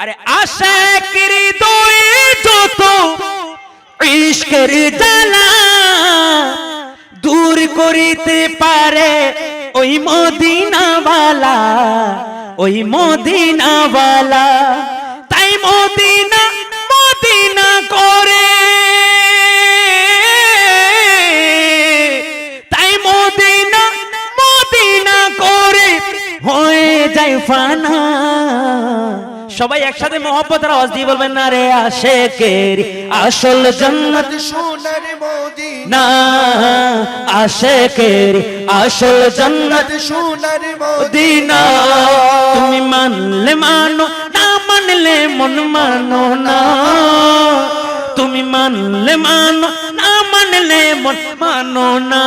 আরে আশেকের দুই যত ইশকের জ্বালা দূর করিতে পারে ওই মদিনাওয়ালা ওই মদিনাওয়ালা। তাই মদিনা সবাই একসাথে মহব্বতের আওয়াজ দিয়ে বলবেন না রে আশেকের আসল জান্নাত সোনার মদিনা। না আশেকের আসল জান্নাত সোনার দিনা তুমি মানলে মানো না মানলে মন মানো না। তুমি মানলে মানো না মানলে মন মানো না।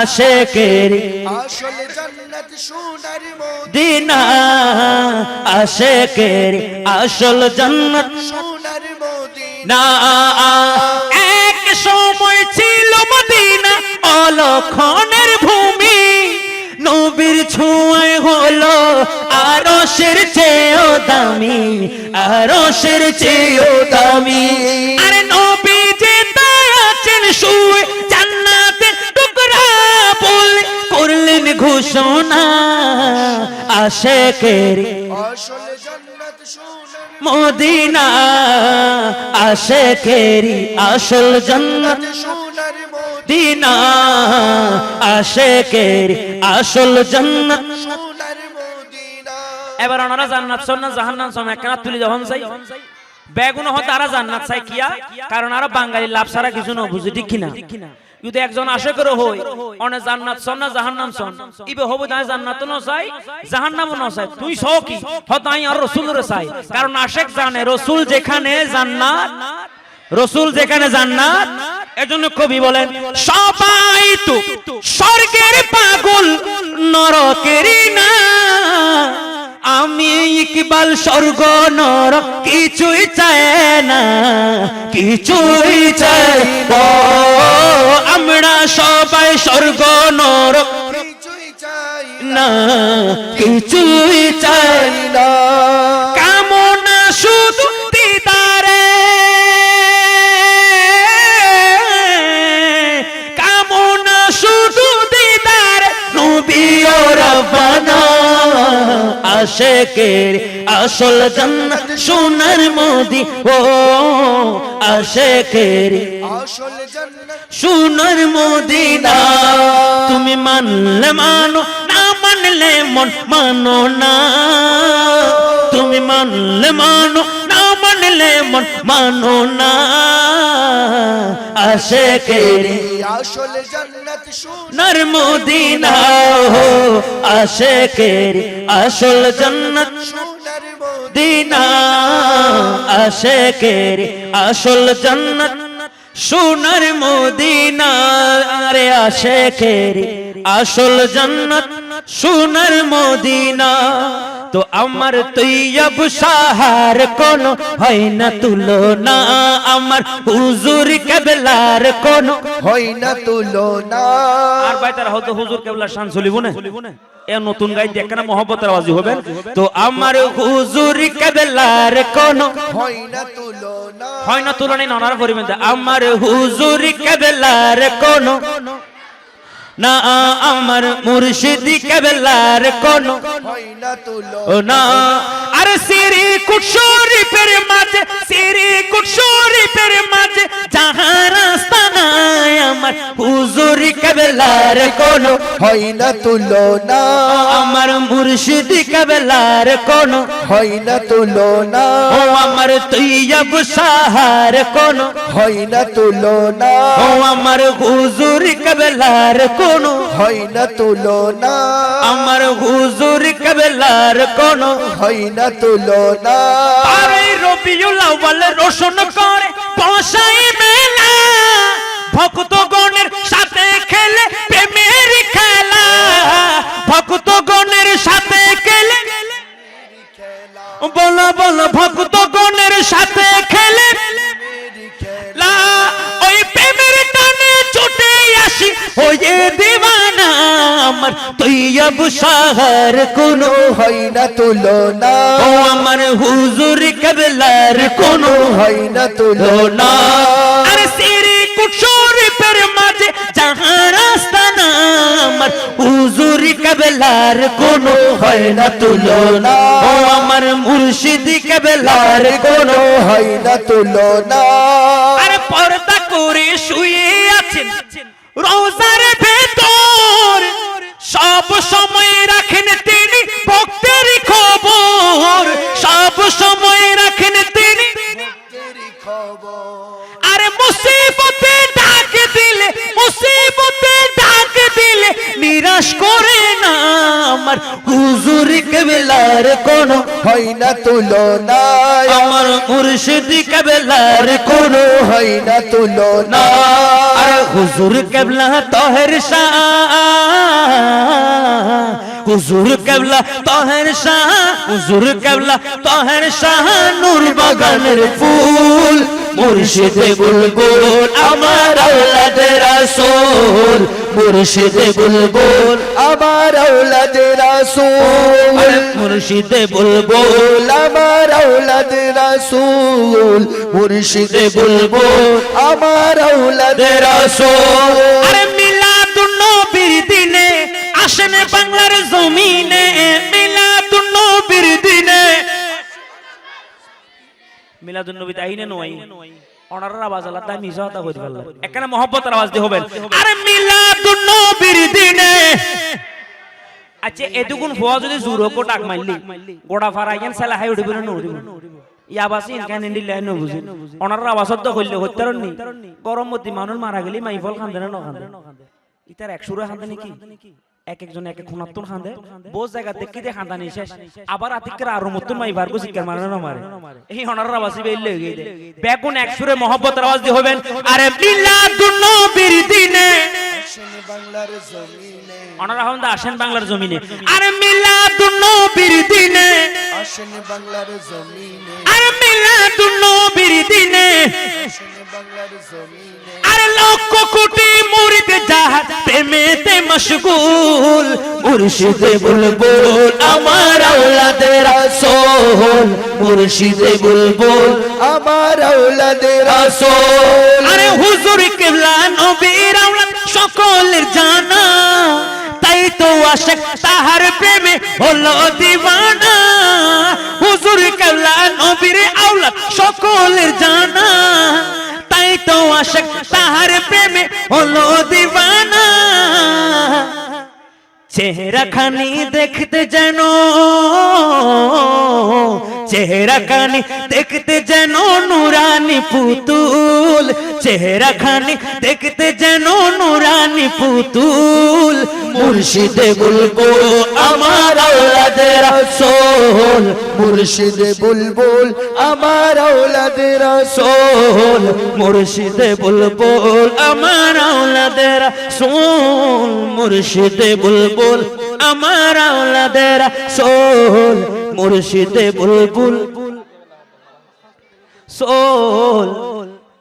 আশেকের আসল জান্নাত সোনার মদিনা দিনা আশেকের আসল জান্নাত সোনার মদিনা। এক সময় ছিল মদিনা অলক্ষণের ভূমি। নবীর ছোঁয়ায় হলো আরশের চেয়েও দামি আরশের চেয়েও দামি। আরে আসল জান্নাত সোনার মদিনা আশেকেরি আসল জান্নাত। সোনার মদিনা দিনা আশেকের আসল জান্নাত। সোনার মদিনা। এবার ওনারা জান্নাত সন্না জাহান্নাম সম একখানা তুলি যখন চাই। বেগুন হতে আরা জান্নাত চাই কিয়া? কারণ আরা বাঙালি লাভ ছাড়া কিছু না বুঝি ঠিক কিনা? যদি একজন আশা করে হই, অনে জান্নাত সন্না জাহান্নাম সন ইবে হব তাই জান্নাত ন চাই জাহান্নাম ন চাই। তুই সহ কি? হতাই আর আর রে চাই। কারণ আশেক জানে, রসুল যেখানে জান্নাত, রসুল যেখানে জান্নাত, এজন্য কবি বলেন, সবাই তো স্বর্গের পাগল, নরকেরই না ইকবাল স্বর্গ নর কিছুই চায় না কিছুই চায় আমরা সবাই স্বর্গ নর। কিছুই চাই না। কিছুই চাই না। আশেকের আসল জান্নাত সোনার মোদি ও আশেকের আসল জান্নাত সোনার মদিনা। তুমি মানলে মানো না মানলে মন মানো না। তুমি মানলে মানো আশেকের আসল জান্নাত সোনার নর মদিনা হো আশেকের আসল জান্নাত সোনার মদিনা দিনা আশেকের আসল জান্নাত সোনার মদিনা আরে আশেকের আসল জান্নাত সোনার মদিনা। তো আমার তৈয়ব সাহার কোন হয় না তুলনা। আমার হুজুর কেবলার কোন হয় না তুলনা। আর ভাই তারা হয়তো হুজুর কেবলা শান চলিব না। এ নতুন গাই দেখে না মহব্বতের আওয়াজি তো আমার হুজুর কেবলার কোন হয় না তুলনা। হয় না তুলনায় ননার পরিমাণ। আমার হুজুর কেবলার কোন না আমার মুর্শিদি কেবলার কোন। না না আর সিরি কুটশরীফের মাঝে সিরি কুটশরীফের মাঝে যাহা রাস্তা নাই আমার হুজুর কেবলার কোন। হয় না। তুলনা আমার মুর্শিদি কেবলার কোন। হয় না। তুলনা ও আমার তৈয়ব সাহার কোন। হয় না। তুলনা ও আমার হুজুর কেবলার কোন হয় না তুলনা। আমার হুজুর কবেলার কোনো? হয় না তুলনা। না এই রবিউল আউয়াল রোশন করে বসাই মেলা। ভক্তগণের শহর কোনো হয় না তুলনা। ও আমার হুজুর কেবলার কোনো হয় না তুলনা। আরে সিরি মাঝে যাহা রাস্তা না আমার হুজুর কেবলার কোনো হয় না তুলনা। ও আমার মুর্শিদ কেবলার কোনো হয় না তুলনা। আরে পর্দা করে শুয়ে আছেন রোজার সব সময় রাখেন তিনি ভক্তের খবর। সব সময় রাখেন তিনি আরে মুসিবতে ডাক দিলে মুসিবতে ডাক দিলে নিরাশ করে না আমার। হুজুর কেবলার কোনো হয় না তুলনা আমার মুর্শিদ কেবলার কোনো হয় না তুলনা আরে হুজুর কেবলা তহের শাহ। হুজুর কেবলা তহের শাহ, হুজুর কেবলা তহের শাহ। নূর বাগানের ফুল, মুর্শিদে বুলবুল, আমার আওলাদে রাসূল। মুর্শিদে বুলবুল, আমার আওলাদ রাসূল। মুর্শিদে বুলবুল আমার আওলাদ রাসূল মুর্শিদে বুলবুল আমার আওলাদ রাসূল। আরে মিলাদুন নবীর দিনে আসেন বাংলার জমিনে মিলাদুন নবীর দিনে। মিলাদুন নবী তাই না নয় অনারার আওয়াজ আলাদা মিশা হতা কইতে পারলাম এখানে মহব্বতের আওয়াজ দিয়ে হবেন। আরে মিলাদুন নবীর দিনে আচ্ছা এটুকুন ফোয়া যদি জোর হোক ডাক মারলি গোড়া ফারাই গেন সেলা হাই উঠিব না ইয়াবাসি ইনকান ইন্ডি লাই ন বুঝি আবাসত তো হত্যারণ। নি গরম মতি মানুষ মারা গেলি খান্দে না ইতার খান্দে নাকি? এক একজন এক এক খুনাত্তর খান্দে। বহু জায়গা দেখি দে খান্দা নি শেষ। আবার আতিকের আরও মতন মাইবার গো শিকার মারে না মারে। এই আবাসি বেইলে বেগুন একশুরে মহব্বতের আওয়াজ দি হবেন আরে দিনে বাংলার জমিনে। ওনারা হন আসেন বাংলার জমিনে। আরে মিলাদুন নবীর দিনে আসেন বাংলার জমিনে। আরে মিলাদুন নবীর দিনে আসেন বাংলার জমিনে। আরে লক্ষ কোটি মুরিদ জাহাজ প্রেমেতে মশগুল মুর্শিদে বুলবুল আমার আওলাদে রাসূল মুর্শিদে বুলবুল আমার আওলাদ রাসূল। আরে হুজুর কিবলা নবীর আওলাদ সকলের জানা, তাই তো আশেক তাহার প্রেমে হলো দিওয়ানা। হুজুর কিবলা নবীর আওলাদ সকলের জানা, তাই তো আশেক তাহার প্রেমে হলো চেহারা খানি দেখতে যেন, চেহারা খানি দেখতে যেন নুরানি পুতুল, চেহারা খানি দেখতে যেন নুরানি পুতুল, মুর্শিদে বলব আমার আওলাদের রাসূল, মুর্শিদে বুলবুল আমার আওলাদ রাসূল সোল মুর্শিদে বুলবুল আমার আওলাদের সোল মুর্শিদে বুলবুল আমার আওলাদের সোল, মুর্শিদে বুলবুল। সোল,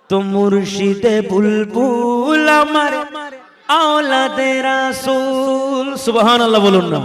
তো মুর্শিদে বুলবুল আমার আওলাদের রাসূল। সুবহানাল্লাহ বলুন না।